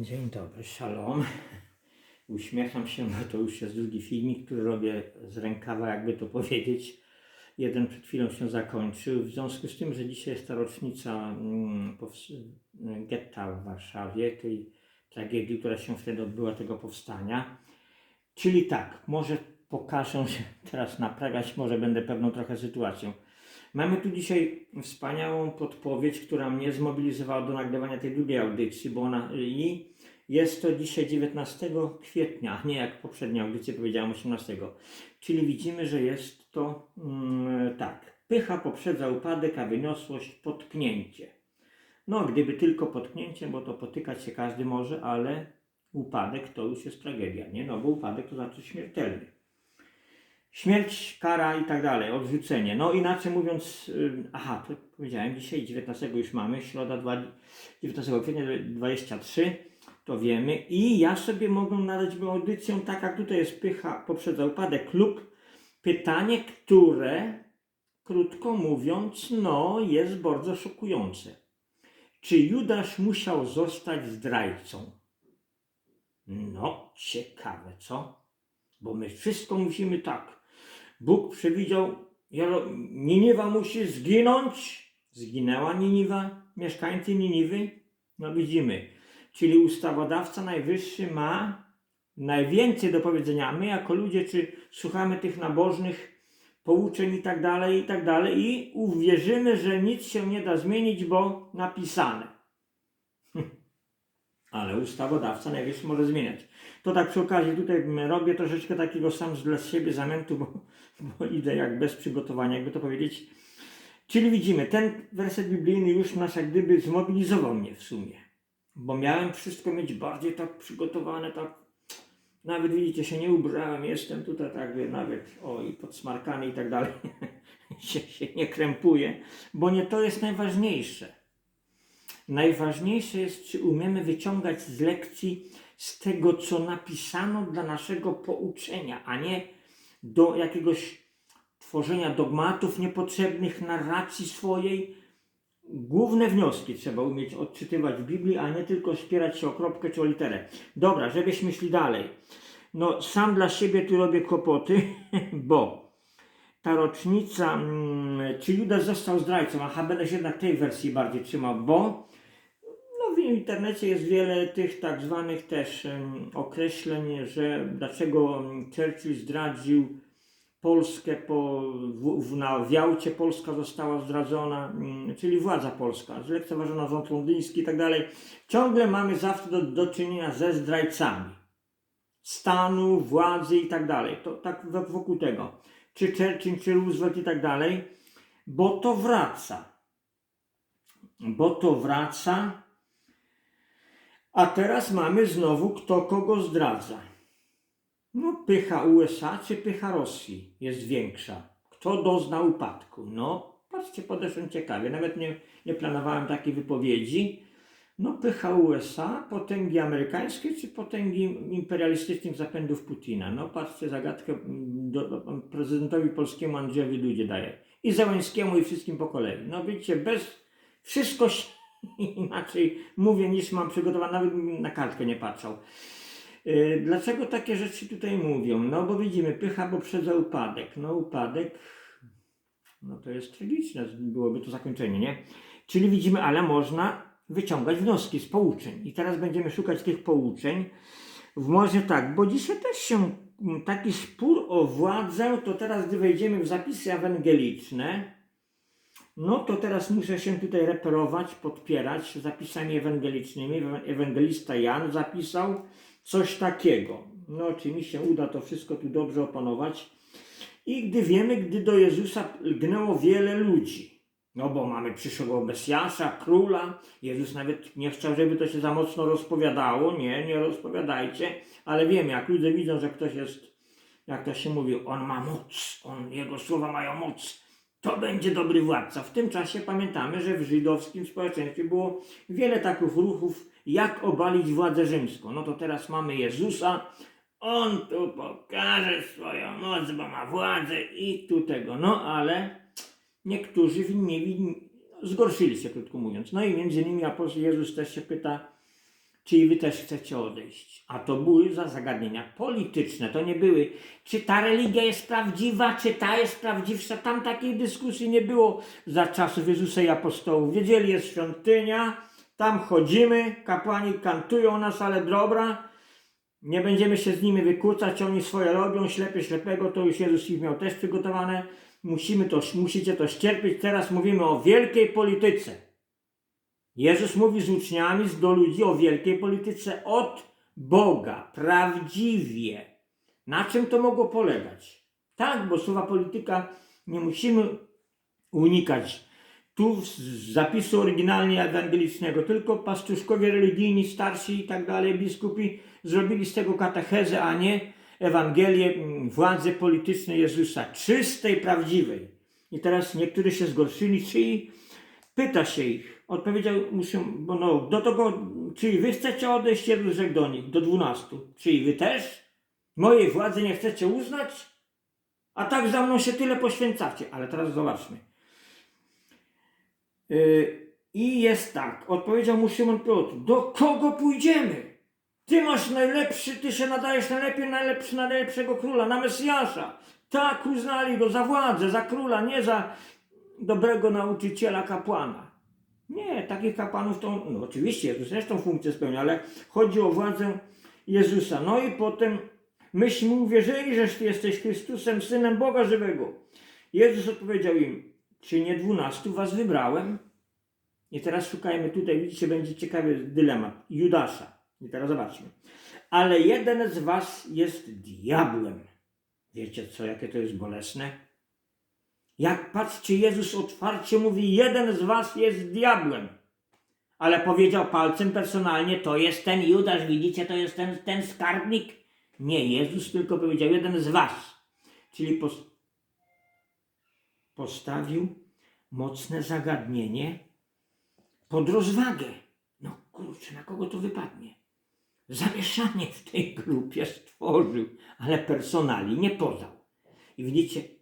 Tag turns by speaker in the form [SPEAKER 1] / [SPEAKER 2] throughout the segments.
[SPEAKER 1] Dzień dobry, shalom. Uśmiecham się, bo to już jest drugi filmik, który robię z rękawa, jakby to powiedzieć. Jeden przed chwilą się zakończył. W związku z tym, że dzisiaj jest ta rocznica mm, getta w Warszawie, tej tragedii, która się wtedy odbyła, tego powstania. Czyli tak, może pokażę się teraz naprawiać, może będę pewną trochę sytuacją. Mamy tu dzisiaj wspaniałą podpowiedź, która mnie zmobilizowała do nagrywania tej drugiej audycji, bo ona i jest to dzisiaj 19 kwietnia, nie jak poprzednia audycja powiedziałam 18. Czyli widzimy, że jest to mm, tak. Pycha poprzedza upadek, a wyniosłość potknięcie. No, gdyby tylko potknięcie, bo to potykać się każdy może, ale upadek to już jest tragedia, nie? No bo upadek to znaczy śmiertelny. Śmierć, kara i tak dalej, odrzucenie. No inaczej mówiąc, ym, aha, to powiedziałem, dzisiaj 19 już mamy, środa dwa- 19 kwietnia 23, to wiemy. I ja sobie mogę nadać audycję, tak jak tutaj jest pycha poprzedza upadek lub pytanie, które, krótko mówiąc, no jest bardzo szokujące. Czy Judasz musiał zostać zdrajcą? No, ciekawe, co? Bo my wszystko musimy tak. Bóg przewidział, Niniwa musi zginąć. Zginęła Niniwa, mieszkańcy Niniwy. No widzimy. Czyli ustawodawca najwyższy ma najwięcej do powiedzenia. My jako ludzie, czy słuchamy tych nabożnych pouczeń i tak dalej, i tak dalej i uwierzymy, że nic się nie da zmienić, bo napisane. Ale ustawodawca najwyższy może zmieniać. To tak przy okazji tutaj robię troszeczkę takiego sam dla siebie zamętu, bo, bo idę jak bez przygotowania, jakby to powiedzieć. Czyli widzimy, ten werset biblijny już nas jak gdyby zmobilizował mnie w sumie. Bo miałem wszystko mieć bardziej tak przygotowane, tak nawet widzicie, się nie ubrałem, jestem tutaj tak, nawet o i podsmarkany i tak dalej. się, się nie krępuję, bo nie to jest najważniejsze. Najważniejsze jest, czy umiemy wyciągać z lekcji z tego, co napisano dla naszego pouczenia, a nie do jakiegoś tworzenia dogmatów niepotrzebnych, narracji swojej. Główne wnioski trzeba umieć odczytywać w Biblii, a nie tylko spierać się o kropkę czy o literę. Dobra, żebyśmy szli dalej. No, sam dla siebie tu robię kłopoty, bo ta rocznica, mm, czy Judasz został zdrajcą, aha, będę się jednak tej wersji bardziej trzymał, bo w internecie jest wiele tych tak zwanych też określeń, że dlaczego Churchill zdradził Polskę po, w, na Wiałcie Polska została zdradzona, mm, czyli władza polska, zlekceważona rząd londyński i tak dalej. Ciągle mamy zawsze do, do czynienia ze zdrajcami stanu, władzy i tak dalej. To tak wokół tego. Czy Churchill, czy Roosevelt i tak dalej, bo to wraca. Bo to wraca. A teraz mamy znowu kto kogo zdradza. No, pycha USA czy pycha Rosji jest większa? Kto dozna upadku? No, patrzcie, podeszłem ciekawie. Nawet nie, nie planowałem takiej wypowiedzi. No, pycha USA, potęgi amerykańskie czy potęgi imperialistycznych zapędów Putina? No, patrzcie, zagadkę mm, do, do, prezydentowi polskiemu Andrzejowi Dudzie daje. I Zełańskiemu i wszystkim po kolei. No, widzicie, bez... Wszystko inaczej mówię niż mam przygotowane, nawet na kartkę nie patrzał. Yy, Dlaczego takie rzeczy tutaj mówią? No bo widzimy, pycha poprzedza upadek. No upadek, no to jest tragiczne, byłoby to zakończenie, nie? Czyli widzimy, ale można wyciągać wnioski z pouczeń. I teraz będziemy szukać tych pouczeń. W może tak, bo dzisiaj też się taki spór o władzę, to teraz gdy wejdziemy w zapisy ewangeliczne, no to teraz muszę się tutaj reperować, podpierać zapisami ewangelicznymi. Ewangelista Jan zapisał coś takiego. No, czy mi się uda to wszystko tu dobrze opanować. I gdy wiemy, gdy do Jezusa lgnęło wiele ludzi. No bo mamy przyszłego Mesjasza, króla. Jezus nawet nie chciał, żeby to się za mocno rozpowiadało. Nie, nie rozpowiadajcie. Ale wiemy, jak ludzie widzą, że ktoś jest, jak to się mówi, on ma moc, on, jego słowa mają moc to będzie dobry władca. W tym czasie pamiętamy, że w żydowskim społeczeństwie było wiele takich ruchów, jak obalić władzę rzymską. No to teraz mamy Jezusa, on tu pokaże swoją moc, bo ma władzę i tu tego. No ale niektórzy winni, winni zgorszyli się, krótko mówiąc. No i między innymi apostoł Jezus też się pyta, Czyli wy też chcecie odejść. A to były za zagadnienia polityczne. To nie były, czy ta religia jest prawdziwa, czy ta jest prawdziwsza. Tam takiej dyskusji nie było za czasów Jezusa i apostołów. Wiedzieli, jest świątynia, tam chodzimy, kapłani kantują nas, ale dobra. Nie będziemy się z nimi wykłócać, oni swoje robią, ślepy ślepego, to już Jezus ich miał też przygotowane. Musimy to, musicie to ścierpieć. Teraz mówimy o wielkiej polityce. Jezus mówi z uczniami, do ludzi o wielkiej polityce od Boga, prawdziwie. Na czym to mogło polegać? Tak, bo słowa polityka nie musimy unikać. Tu z zapisu oryginalnie ewangelicznego, tylko pastuszkowie religijni, starsi i tak dalej, biskupi zrobili z tego katechezę, a nie Ewangelię mm, władzy politycznej Jezusa, czystej, prawdziwej. I teraz niektórzy się zgorszyli, czyli pyta się ich, odpowiedział, bo no, do tego, czyli wy chcecie odejść, Jezus rzekł do nich, do dwunastu, czyli wy też mojej władzy nie chcecie uznać? A tak za mną się tyle poświęcacie. Ale teraz zobaczmy. Yy, I jest tak, odpowiedział mu Szymon Piotr, do kogo pójdziemy? Ty masz najlepszy, ty się nadajesz najlepiej, najlepszy, na najlepszego króla, na Mesjasza. Tak uznali go za władzę, za króla, nie za dobrego nauczyciela, kapłana. Nie, takich kapłanów to, no oczywiście Jezus też tą funkcję spełnia, ale chodzi o władzę Jezusa. No i potem myśmy uwierzyli, że Ty jesteś Chrystusem, Synem Boga żywego. Jezus odpowiedział im, czy nie dwunastu was wybrałem? I teraz szukajmy tutaj, widzicie, będzie ciekawy dylemat. Judasza. I teraz zobaczmy. Ale jeden z was jest diabłem. Wiecie co, jakie to jest bolesne? Jak patrzcie, Jezus otwarcie mówi, jeden z was jest diabłem. Ale powiedział palcem personalnie, to jest ten Judasz, widzicie, to jest ten, ten skarbnik. Nie, Jezus tylko powiedział, jeden z was. Czyli pos- postawił mocne zagadnienie pod rozwagę. No kurczę, na kogo to wypadnie? Zamieszanie w tej grupie stworzył, ale personali nie podał. I widzicie,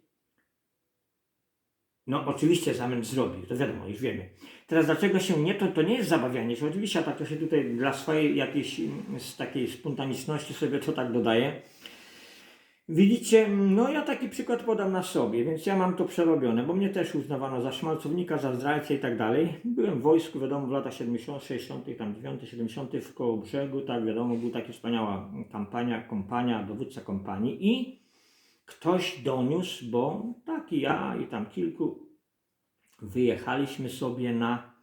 [SPEAKER 1] no oczywiście zamęt zrobił, to wiadomo, już wiemy. Teraz dlaczego się nie, to, to nie jest zabawianie się. Oczywiście ja tak to się tutaj dla swojej jakiejś mm, z takiej spontaniczności sobie to tak dodaję. Widzicie, no ja taki przykład podam na sobie, więc ja mam to przerobione, bo mnie też uznawano za szmalcownika, za zdrajcę i tak dalej. Byłem w wojsku, wiadomo, w latach 70., 60., tam 9., 70. w koło brzegu, tak wiadomo, była taka wspaniała kampania, kompania, dowódca kompanii i ktoś doniósł, bo taki ja i tam kilku wyjechaliśmy sobie na,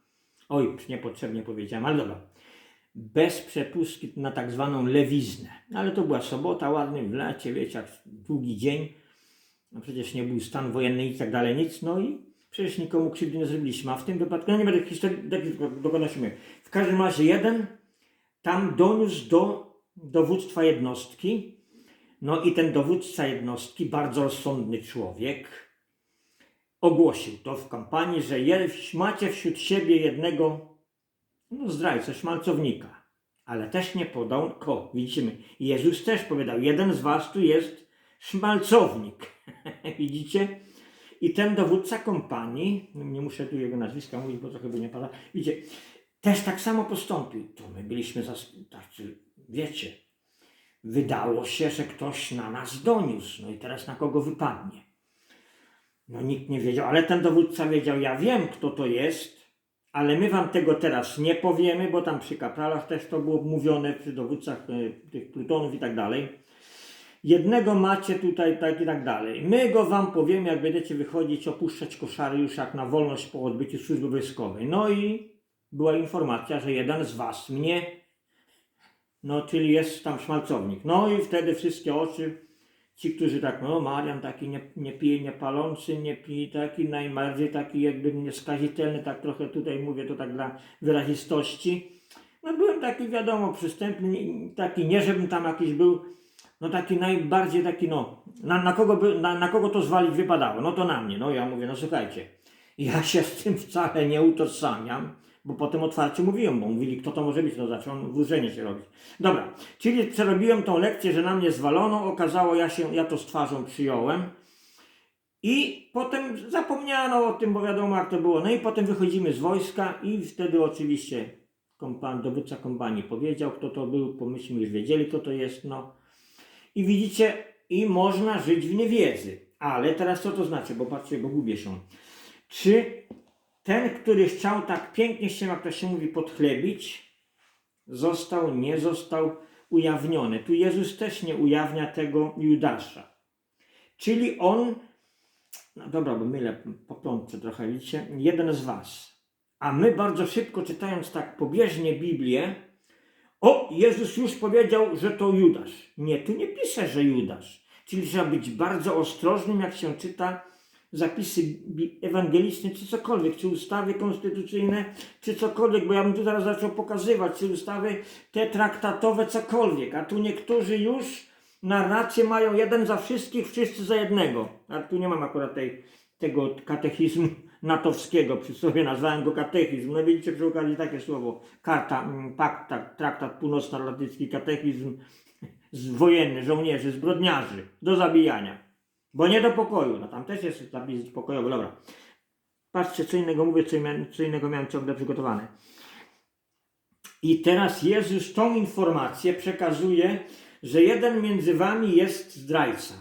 [SPEAKER 1] oj, niepotrzebnie powiedziałem, ale dobra, bez przepustki na tak zwaną lewiznę. Ale to była sobota, ładny w lecie, wiecie, jak długi dzień. No przecież nie był stan wojenny i tak dalej, nic. No i przecież nikomu krzywdy nie zrobiliśmy. A w tym wypadku, no nie będę historii tak dokonaliśmy. W każdym razie jeden tam doniósł do dowództwa jednostki. No i ten dowódca jednostki, bardzo rozsądny człowiek, ogłosił to w kampanii, że macie wśród siebie jednego no, zdrajcę, szmalcownika. Ale też nie podał ko. Widzimy, Jezus też powiedział, jeden z was tu jest szmalcownik. Widzicie? I ten dowódca kompanii, no nie muszę tu jego nazwiska mówić, bo trochę by nie pada, widzicie, też tak samo postąpił. To my byliśmy zas- tacy, wiecie, wydało się, że ktoś na nas doniósł. No i teraz na kogo wypadnie? No nikt nie wiedział, ale ten dowódca wiedział, ja wiem kto to jest, ale my wam tego teraz nie powiemy, bo tam przy kapralach też to było mówione, przy dowódcach e, tych plutonów i tak dalej. Jednego macie tutaj, tak i tak dalej. My go wam powiemy, jak będziecie wychodzić, opuszczać koszary już jak na wolność po odbyciu służby wojskowej. No i była informacja, że jeden z was mnie, no czyli jest tam szmalcownik. No i wtedy wszystkie oczy, ci, którzy tak, no Marian taki nie, nie pije, nie palący, nie pije, taki najbardziej taki jakby nieskazitelny, tak trochę tutaj mówię to tak dla wyrazistości. No byłem taki wiadomo przystępny, taki nie żebym tam jakiś był, no taki najbardziej taki no, na, na, kogo by, na, na kogo to zwalić wypadało, no to na mnie, no ja mówię, no słuchajcie, ja się z tym wcale nie utożsamiam, bo potem otwarcie mówiłem, bo mówili, kto to może być, no zaczął wróżenie się robić. Dobra, czyli przerobiłem tą lekcję, że na mnie zwalono, okazało, ja się, ja to z twarzą przyjąłem i potem zapomniano o tym, bo wiadomo jak to było, no i potem wychodzimy z wojska i wtedy oczywiście kompan, dowódca kompanii powiedział, kto to był, bo myśmy już wiedzieli, kto to jest, no. I widzicie, i można żyć w niewiedzy. Ale teraz co to znaczy, bo patrzcie, bo gubię się. Czy ten, który chciał tak pięknie się, jak to się mówi, podchlebić, został, nie został ujawniony. Tu Jezus też nie ujawnia tego Judasza. Czyli on, no dobra, bo mylę po piątce trochę, widzicie, jeden z was. A my bardzo szybko czytając tak pobieżnie Biblię, o, Jezus już powiedział, że to Judasz. Nie, tu nie pisze, że Judasz. Czyli trzeba być bardzo ostrożnym, jak się czyta zapisy ewangeliczne, czy cokolwiek, czy ustawy konstytucyjne, czy cokolwiek, bo ja bym tu zaraz zaczął pokazywać, czy ustawy te traktatowe, cokolwiek. A tu niektórzy już narrację mają jeden za wszystkich, wszyscy za jednego. A tu nie mam akurat tej, tego katechizmu natowskiego, przy sobie nazwałem go katechizm. No widzicie przy okazji takie słowo, karta, mm, pakt, traktat północnoatlantycki, katechizm z wojenny, żołnierzy, zbrodniarzy, do zabijania. Bo nie do pokoju, no tam też jest zapis pokojowy, dobra. Patrzcie, co innego mówię, co, miałem, co innego miałem ciągle przygotowane. I teraz Jezus tą informację przekazuje, że jeden między wami jest zdrajca.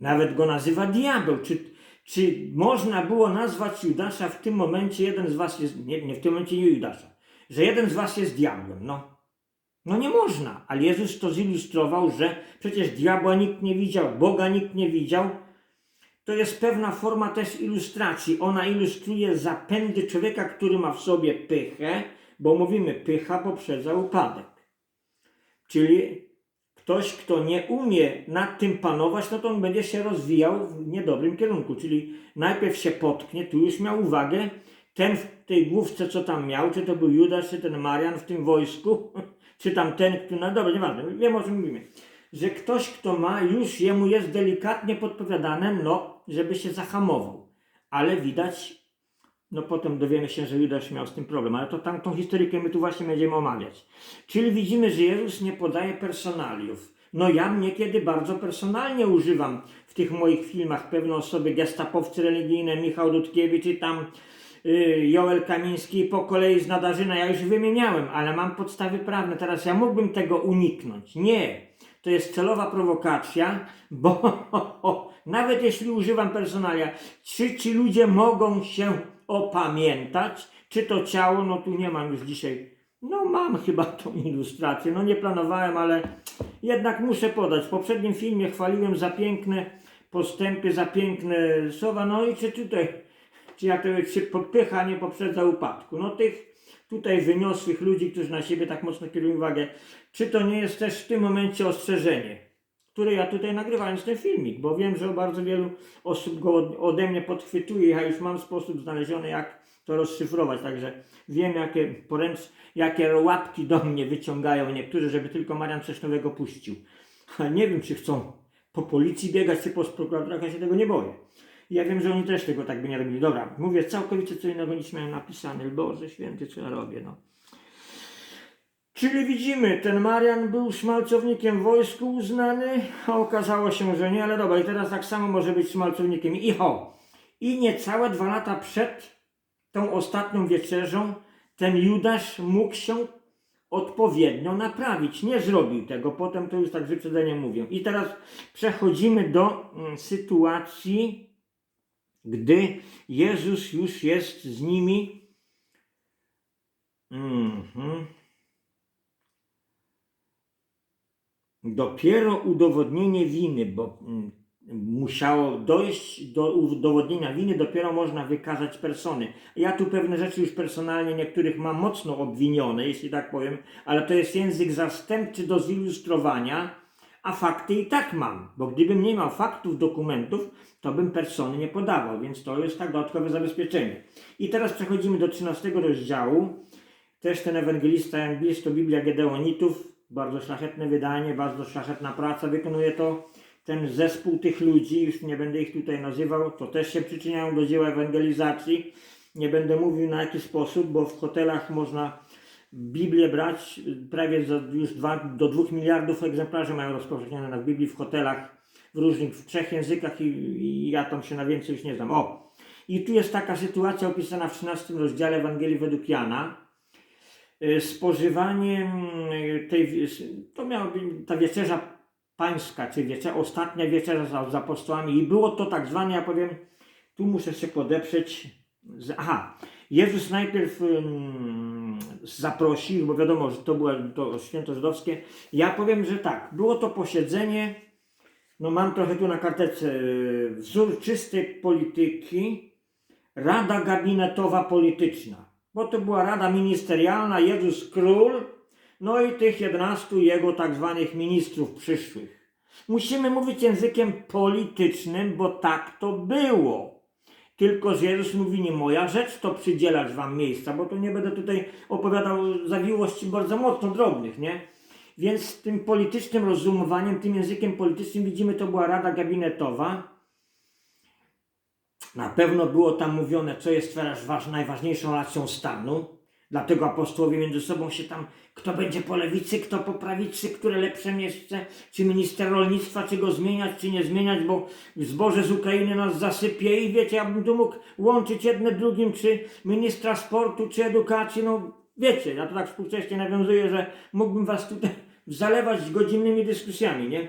[SPEAKER 1] Nawet go nazywa diabeł. Czy, czy można było nazwać Judasza w tym momencie, jeden z was jest, nie, nie w tym momencie nie Judasza, że jeden z was jest diabłem, no. No nie można, ale Jezus to zilustrował, że przecież diabła nikt nie widział, Boga nikt nie widział. To jest pewna forma też ilustracji. Ona ilustruje zapędy człowieka, który ma w sobie pychę, bo mówimy, pycha poprzedza upadek. Czyli ktoś, kto nie umie nad tym panować, no to on będzie się rozwijał w niedobrym kierunku. Czyli najpierw się potknie, tu już miał uwagę, ten w tej główce, co tam miał, czy to był Judasz, czy ten Marian w tym wojsku, czy tam ten, który, no dobra, nieważne, wiem o czym mówimy. Że ktoś, kto ma, już jemu jest delikatnie podpowiadane, no, żeby się zahamował. Ale widać, no potem dowiemy się, że Judasz miał z tym problem, ale to tam tą historykę my tu właśnie będziemy omawiać. Czyli widzimy, że Jezus nie podaje personaliów. No ja niekiedy bardzo personalnie używam w tych moich filmach pewne osoby, gestapowcy religijne, Michał Dudkiewicz i tam Joel Kamiński po kolei z Nadarzyna, ja już wymieniałem, ale mam podstawy prawne, teraz ja mógłbym tego uniknąć. Nie, to jest celowa prowokacja, bo nawet jeśli używam personalia, czy ci ludzie mogą się opamiętać, czy to ciało, no tu nie mam już dzisiaj, no mam chyba tą ilustrację, no nie planowałem, ale jednak muszę podać. W poprzednim filmie chwaliłem za piękne postępy, za piękne słowa, no i czy tutaj, czy jak to czy podpycha nie poprzedza upadku. No tych tutaj wyniosłych ludzi, którzy na siebie tak mocno kierują uwagę, czy to nie jest też w tym momencie ostrzeżenie, które ja tutaj nagrywając ten filmik, bo wiem, że bardzo wielu osób go od- ode mnie podchwytuje, ja już mam sposób znaleziony, jak to rozszyfrować, także wiem, jakie poręcz, jakie łapki do mnie wyciągają niektórzy, żeby tylko Marian coś nowego puścił. A nie wiem, czy chcą po policji biegać, czy po prokuratorach, ja się tego nie boję. Ja wiem, że oni też tego tak by nie robili. Dobra, mówię całkowicie co innego niż miałem napisane. Boże święty, co ja robię, no. Czyli widzimy, ten Marian był szmalcownikiem w wojsku uznany, a okazało się, że nie, ale dobra, i teraz tak samo może być szmalcownikiem. I ho! I niecałe dwa lata przed tą ostatnią wieczerzą ten Judasz mógł się odpowiednio naprawić. Nie zrobił tego, potem to już tak z wyprzedzeniem mówię. I teraz przechodzimy do mm, sytuacji, gdy Jezus już jest z nimi. Mhm. Dopiero udowodnienie winy, bo mm, musiało dojść do udowodnienia winy, dopiero można wykazać persony. Ja tu pewne rzeczy już personalnie niektórych mam mocno obwinione, jeśli tak powiem, ale to jest język zastępczy do zilustrowania, a fakty i tak mam, bo gdybym nie miał faktów, dokumentów, to bym persony nie podawał, więc to jest tak dodatkowe zabezpieczenie. I teraz przechodzimy do 13 rozdziału. Też ten ewangelista Jan Blisz to Biblia Gedeonitów, bardzo szlachetne wydanie, bardzo szlachetna praca, wykonuje to ten zespół tych ludzi, już nie będę ich tutaj nazywał, to też się przyczyniają do dzieła ewangelizacji. Nie będę mówił na jaki sposób, bo w hotelach można Biblię brać, prawie już dwa, do 2 miliardów egzemplarzy mają rozpowszechnione w Biblii w hotelach w różnych, w trzech językach i, i ja tam się na więcej już nie znam. O! I tu jest taka sytuacja opisana w 13 rozdziale Ewangelii według Jana, e, spożywanie mm, tej, to miała być ta wieczerza pańska, czy wieczerza, ostatnia wieczerza z, z apostołami i było to tak zwane, ja powiem, tu muszę się podeprzeć, z, aha, Jezus najpierw mm, zaprosił, bo wiadomo, że to było to święto żydowskie, ja powiem, że tak, było to posiedzenie, no mam trochę tu na kartece, e, wzór czystej polityki, Rada Gabinetowa Polityczna, bo to była Rada Ministerialna, Jezus Król, no i tych 11 jego tak zwanych ministrów przyszłych. Musimy mówić językiem politycznym, bo tak to było. Tylko, że Jezus mówi, nie moja rzecz to przydzielać wam miejsca, bo tu nie będę tutaj opowiadał zawiłości bardzo mocno drobnych, nie? Więc tym politycznym rozumowaniem, tym językiem politycznym widzimy, to była Rada Gabinetowa, na pewno było tam mówione, co jest teraz waż, najważniejszą racją stanu. Dlatego apostołowie między sobą się tam, kto będzie po lewicy, kto po prawicy, które lepsze miejsce, czy minister rolnictwa, czy go zmieniać, czy nie zmieniać, bo zboże z Ukrainy nas zasypie i wiecie, ja bym tu mógł łączyć jedne drugim, czy ministra sportu, czy edukacji, no wiecie, ja to tak współcześnie nawiązuję, że mógłbym was tutaj zalewać godzinnymi dyskusjami, nie?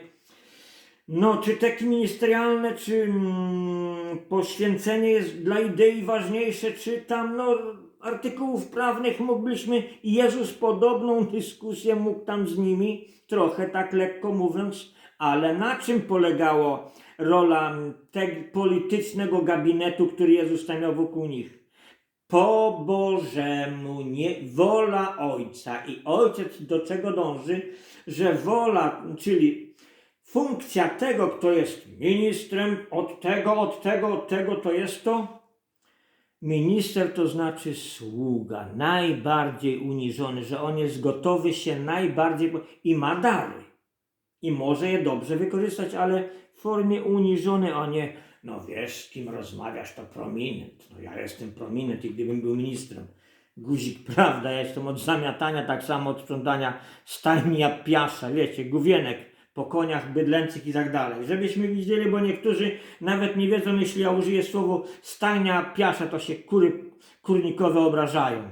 [SPEAKER 1] No, czy takie ministerialne, czy mm, poświęcenie jest dla idei ważniejsze, czy tam, no, artykułów prawnych mógłbyśmy, i Jezus podobną dyskusję mógł tam z nimi, trochę tak lekko mówiąc, ale na czym polegało rola tego politycznego gabinetu, który Jezus tam wokół nich? Po Bożemu, nie, wola Ojca. I Ojciec do czego dąży? Że wola, czyli funkcja tego, kto jest ministrem, od tego, od tego, od tego, to jest to minister, to znaczy sługa, najbardziej uniżony, że on jest gotowy się najbardziej i ma dary. I może je dobrze wykorzystać, ale w formie uniżonej, a nie, no wiesz, z kim rozmawiasz, to prominent. No ja jestem prominent i gdybym był ministrem. Guzik, prawda, ja jestem od zamiatania, tak samo od sprzątania stajni jak piasza, wiecie, główienek po koniach bydlęcych i tak dalej. Żebyśmy widzieli, bo niektórzy nawet nie wiedzą, jeśli ja użyję słowo stajnia piasza, to się kury kurnikowe obrażają.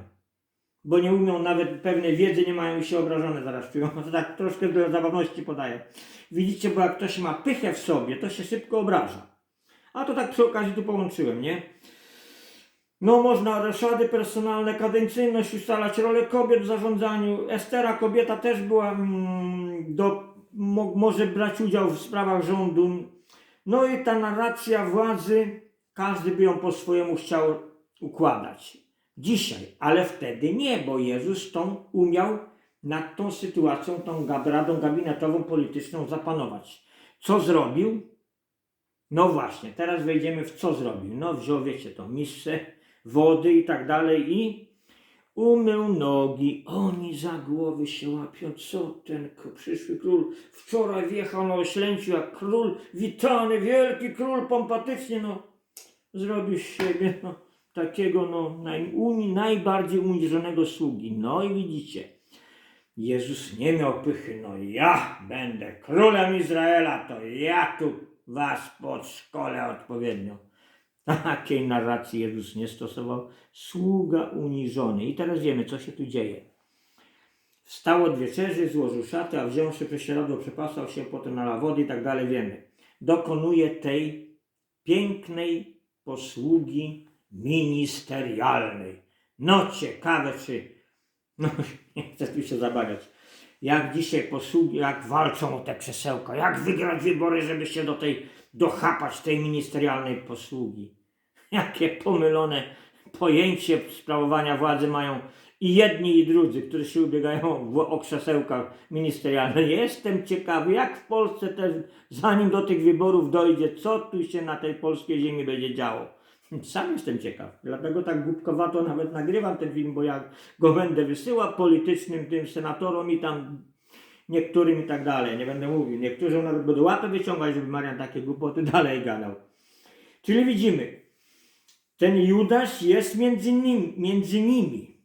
[SPEAKER 1] Bo nie umią nawet pewnej wiedzy, nie mają się obrażone zaraz czują. To tak troszkę do zabawności podaję. Widzicie, bo jak ktoś ma pychę w sobie, to się szybko obraża. A to tak przy okazji tu połączyłem, nie? No można roszady personalne, kadencyjność, ustalać rolę kobiet w zarządzaniu. Estera, kobieta też była mm, do mo, może brać udział w sprawach rządu. No i ta narracja władzy, każdy by ją po swojemu chciał układać. Dzisiaj, ale wtedy nie, bo Jezus tą umiał nad tą sytuacją, tą radą gabinetową polityczną zapanować. Co zrobił? No właśnie, teraz wejdziemy w co zrobił. No wziął, wiecie, to misę, wody i tak dalej i umył nogi. Oni za głowy się łapią. Co ten przyszły król wczoraj wjechał na oślęciu jak król, witany, wielki król, pompatycznie, no. Zrobił z siebie, no, takiego, no, naj, uni, najbardziej uniżonego sługi. No i widzicie, Jezus nie miał pychy, no ja będę królem Izraela, to ja tu was podszkolę odpowiednio. Takiej narracji Jezus nie stosował. Sługa uniżony. I teraz wiemy, co się tu dzieje. Wstał od wieczerzy, złożył szatę, a wziąwszy prześcieradło, przepasał się, potem nalał wody i tak dalej, wiemy. Dokonuje tej pięknej posługi ministerialnej. No ciekawe, czy... No, nie chcę tu się zabawiać. Jak dzisiaj posługi, jak walczą o te krzesełka, jak wygrać wybory, żeby się do tej, dochapać tej ministerialnej posługi. Jakie pomylone pojęcie sprawowania władzy mają i jedni i drudzy, którzy się ubiegają o krzesełka ministerialne. Jestem ciekawy, jak w Polsce też, zanim do tych wyborów dojdzie, co tu się na tej polskiej ziemi będzie działo. Sam jestem ciekaw, dlatego tak głupkowato nawet nagrywam ten film, bo jak go będę wysyłał politycznym tym senatorom i tam niektórym i tak dalej, nie będę mówił. Niektórzy nawet będą łapy wyciągać, żeby Marian takie głupoty dalej gadał. Czyli widzimy, ten Judasz jest między nimi. Między nimi.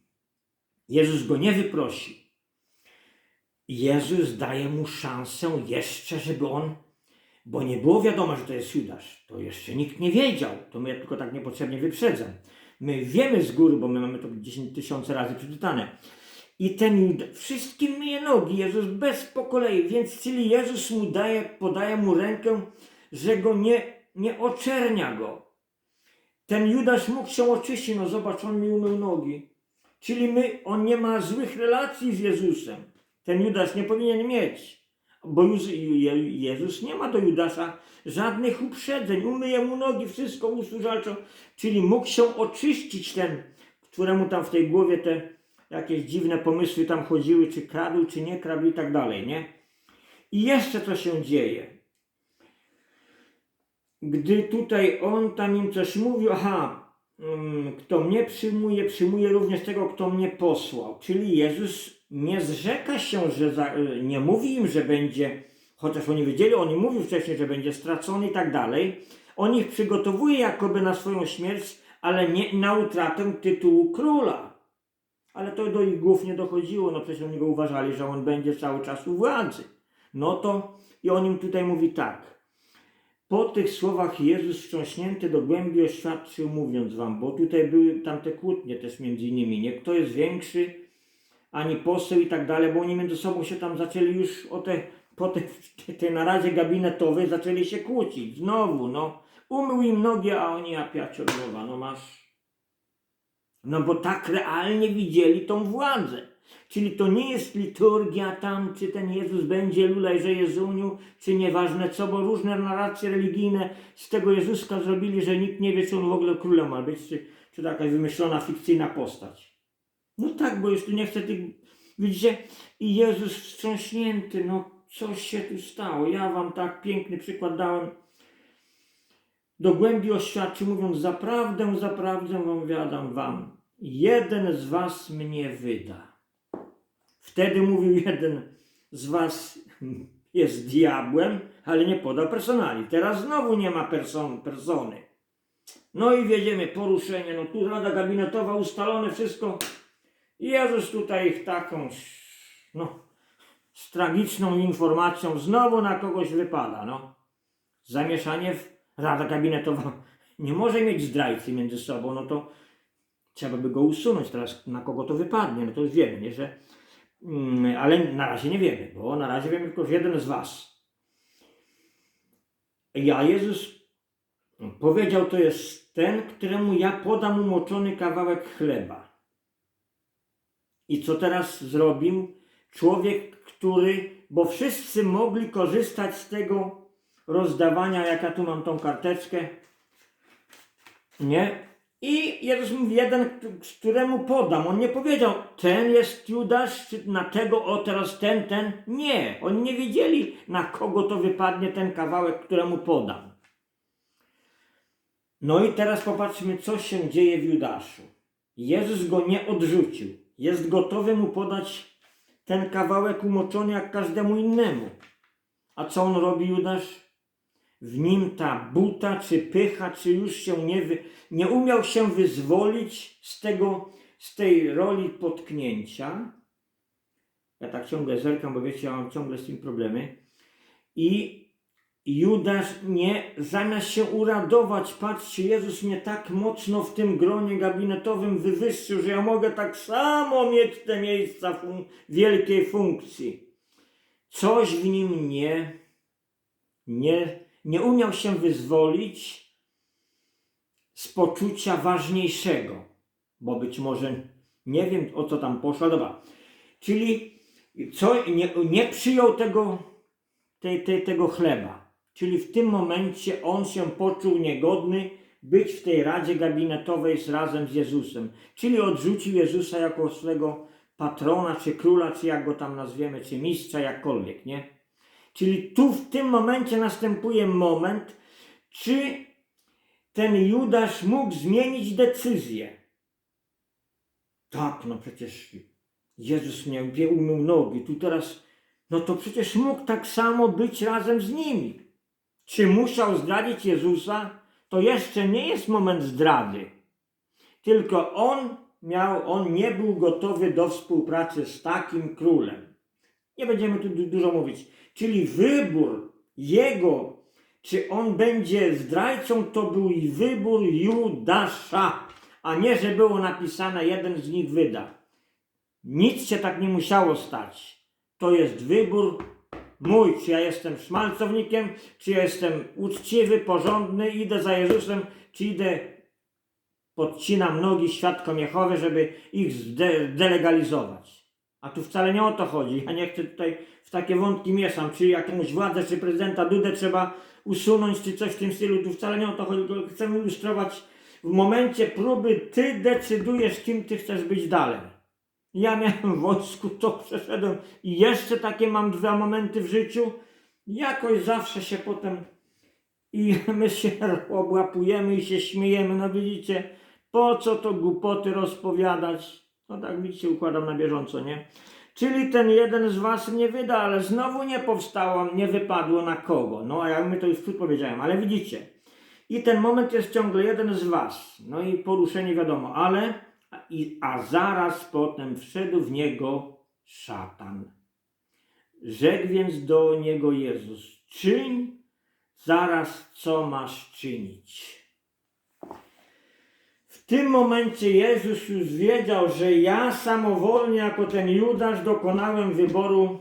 [SPEAKER 1] Jezus go nie wyprosi. Jezus daje mu szansę jeszcze, żeby on, bo nie było wiadomo, że to jest Judasz. To jeszcze nikt nie wiedział. To my tylko tak niepotrzebnie wyprzedzam. My wiemy z góry, bo my mamy to 10 tysięcy razy przeczytane. I ten Juda, wszystkim myje nogi, Jezus bez po kolei, więc czyli Jezus mu daje, podaje mu rękę, że go nie, nie oczernia go. Ten Judasz mógł się oczyścić, no zobacz, on mi umył nogi. Czyli my, on nie ma złych relacji z Jezusem. Ten Judasz nie powinien mieć. Bo Jezus nie ma do Judasza żadnych uprzedzeń. Umyje mu nogi, wszystko usłużalczą. Czyli mógł się oczyścić ten, któremu tam w tej głowie te jakieś dziwne pomysły tam chodziły, czy kradł, czy nie kradł i tak dalej, nie? I jeszcze co się dzieje. Gdy tutaj on tam im coś mówił, aha, mm, kto mnie przyjmuje, przyjmuje również tego, kto mnie posłał. Czyli Jezus nie zrzeka się, że za, y, nie mówi im, że będzie, chociaż oni wiedzieli, on im mówił wcześniej, że będzie stracony i tak dalej. On ich przygotowuje jakoby na swoją śmierć, ale nie na utratę tytułu króla. Ale to do ich głów nie dochodziło, no przecież oni go uważali, że on będzie cały czas u władzy. No to i on im tutaj mówi tak. Po tych słowach Jezus wstrząśnięty do głębi oświadczył, mówiąc wam, bo tutaj były tamte kłótnie też między nimi, nie kto jest większy, ani poseł i tak dalej, bo oni między sobą się tam zaczęli już o te, po tej, tej naradzie gabinetowej zaczęli się kłócić. Znowu, no, umył im nogi, a oni a piaciornowa, no masz. No bo tak realnie widzieli tą władzę. Czyli to nie jest liturgia tam, czy ten Jezus będzie lulej, że Jezuniu, czy nieważne co, bo różne narracje religijne z tego Jezuska zrobili, że nikt nie wie, czy on w ogóle królem ma być, czy, czy to jakaś wymyślona, fikcyjna postać. No tak, bo już tu nie chcę tych... Widzicie? I Jezus wstrząśnięty, no coś się tu stało. Ja wam tak piękny przykład dałem. Do głębi oświadczył, mówiąc, zaprawdę, zaprawdę wam wiadam wam, jeden z was mnie wyda. Wtedy mówił jeden z was jest diabłem, ale nie podał personali. Teraz znowu nie ma person, persony. No i wiedziemy, poruszenie, no tu rada gabinetowa, ustalone wszystko. I Jezus tutaj taką, no, z tragiczną informacją znowu na kogoś wypada, no. Zamieszanie w rada gabinetowa nie może mieć zdrajcy między sobą, no to trzeba by go usunąć. Teraz na kogo to wypadnie, no to już wiemy, nie, że Mm, ale na razie nie wiemy, bo na razie wiemy tylko, że jeden z was. Ja Jezus powiedział, to jest ten, któremu ja podam umoczony kawałek chleba. I co teraz zrobił? Człowiek, który, bo wszyscy mogli korzystać z tego rozdawania, jak ja tu mam tą karteczkę, nie? I Jezus mówi, jeden, któremu podam. On nie powiedział, ten jest Judasz, czy na tego, o teraz ten, ten. Nie, oni nie wiedzieli, na kogo to wypadnie ten kawałek, któremu podam. No i teraz popatrzmy, co się dzieje w Judaszu. Jezus go nie odrzucił. Jest gotowy mu podać ten kawałek umoczony jak każdemu innemu. A co on robi, Judasz? W nim ta buta, czy pycha, czy już się nie, wy, nie umiał się wyzwolić z tego, z tej roli potknięcia. Ja tak ciągle zerkam, bo wiecie, ja mam ciągle z tym problemy. I Judasz nie, zamiast się uradować, patrzcie, Jezus mnie tak mocno w tym gronie gabinetowym wywyższył, że ja mogę tak samo mieć te miejsca fun wielkiej funkcji. Coś w nim nie, nie, nie umiał się wyzwolić z poczucia ważniejszego, bo być może nie wiem o co tam poszło, dobra. Czyli co, nie, nie przyjął tego, te, te, tego chleba. Czyli w tym momencie on się poczuł niegodny być w tej radzie gabinetowej z, razem z Jezusem. Czyli odrzucił Jezusa jako swego patrona, czy króla, czy jak go tam nazwiemy, czy mistrza, jakkolwiek, nie? Czyli tu w tym momencie następuje moment, czy ten Judasz mógł zmienić decyzję. Tak, no przecież Jezus mnie umył nogi, tu teraz, no to przecież mógł tak samo być razem z nimi. Czy musiał zdradzić Jezusa? To jeszcze nie jest moment zdrady. Tylko on miał, on nie był gotowy do współpracy z takim królem. Nie będziemy tu du- dużo mówić. Czyli wybór jego, czy on będzie zdrajcą, to był wybór Judasza, a nie, że było napisane, jeden z nich wyda. Nic się tak nie musiało stać. To jest wybór mój, czy ja jestem szmalcownikiem, czy ja jestem uczciwy, porządny, idę za Jezusem, czy idę, podcinam nogi świadkom Jehowy, żeby ich zde- delegalizować. A tu wcale nie o to chodzi. Ja nie chcę tutaj w takie wątki mieszam, czy jakąś władzę, czy prezydenta Dudę trzeba usunąć, czy coś w tym stylu. Tu wcale nie o to chodzi, chcemy ilustrować w momencie próby ty decydujesz, kim ty chcesz być dalej. Ja miałem w wojsku, to przeszedłem i jeszcze takie mam dwa momenty w życiu. Jakoś zawsze się potem i my się obłapujemy i się śmiejemy. No widzicie, po co to głupoty rozpowiadać? No tak się układam na bieżąco, nie? Czyli ten jeden z was nie wyda, ale znowu nie powstało, nie wypadło na kogo. No a ja my to już powiedziałem, ale widzicie. I ten moment jest ciągle jeden z was. No i poruszenie wiadomo, ale i, a zaraz potem wszedł w niego szatan. Rzekł więc do niego Jezus: Czyń zaraz, co masz czynić. Tym momencie Jezus już wiedział, że ja samowolnie, jako ten Judasz, dokonałem wyboru,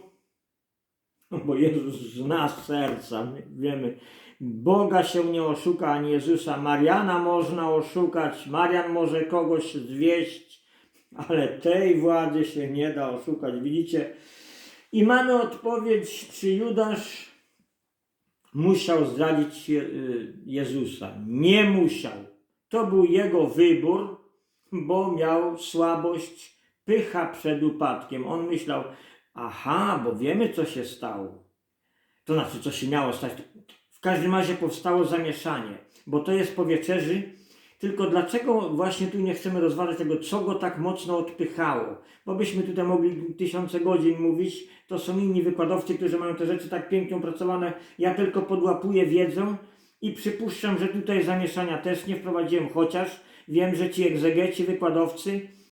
[SPEAKER 1] bo Jezus zna serca, my wiemy, Boga się nie oszuka, ani Jezusa. Mariana można oszukać, Marian może kogoś zwieść, ale tej władzy się nie da oszukać. Widzicie? I mamy odpowiedź, czy Judasz musiał zdradzić y, Jezusa. Nie musiał. To był jego wybór, bo miał słabość, pycha przed upadkiem. On myślał, aha, bo wiemy, co się stało. To znaczy, co się miało stać. W każdym razie powstało zamieszanie, bo to jest po wieczerzy. Tylko dlaczego właśnie tu nie chcemy rozważać tego, co go tak mocno odpychało? Bo byśmy tutaj mogli tysiące godzin mówić, to są inni wykładowcy, którzy mają te rzeczy tak pięknie opracowane. Ja tylko podłapuję wiedzą i przypuszczam, że tutaj zamieszania też nie wprowadziłem, chociaż wiem, że ci egzegeci, wykładowcy